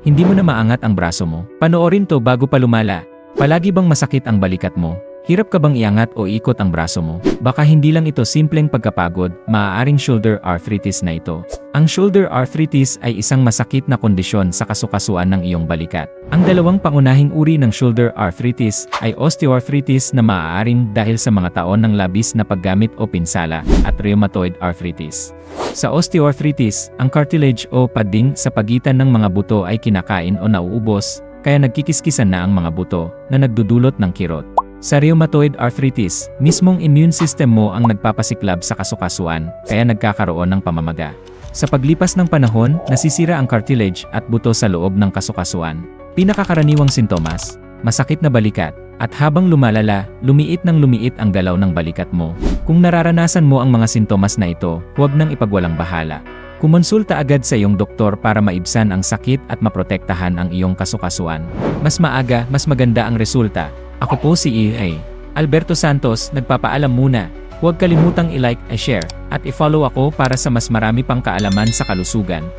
Hindi mo na maangat ang braso mo. Panoorin to bago pa lumala. Palagi bang masakit ang balikat mo? Hirap ka bang iangat o ikot ang braso mo? Baka hindi lang ito simpleng pagkapagod, maaaring shoulder arthritis na ito. Ang shoulder arthritis ay isang masakit na kondisyon sa kasukasuan ng iyong balikat. Ang dalawang pangunahing uri ng shoulder arthritis ay osteoarthritis na maaaring dahil sa mga taon ng labis na paggamit o pinsala at rheumatoid arthritis. Sa osteoarthritis, ang cartilage o padding sa pagitan ng mga buto ay kinakain o nauubos, kaya nagkikiskisan na ang mga buto na nagdudulot ng kirot. Sa rheumatoid arthritis, mismong immune system mo ang nagpapasiklab sa kasukasuan, kaya nagkakaroon ng pamamaga. Sa paglipas ng panahon, nasisira ang cartilage at buto sa loob ng kasukasuan. Pinakakaraniwang sintomas, masakit na balikat, at habang lumalala, lumiit ng lumiit ang galaw ng balikat mo. Kung nararanasan mo ang mga sintomas na ito, huwag nang ipagwalang bahala. Kumonsulta agad sa iyong doktor para maibsan ang sakit at maprotektahan ang iyong kasukasuan. Mas maaga, mas maganda ang resulta. Ako po si EA. Alberto Santos, nagpapaalam muna. Huwag kalimutang i-like, i-share, at i-follow ako para sa mas marami pang kaalaman sa kalusugan.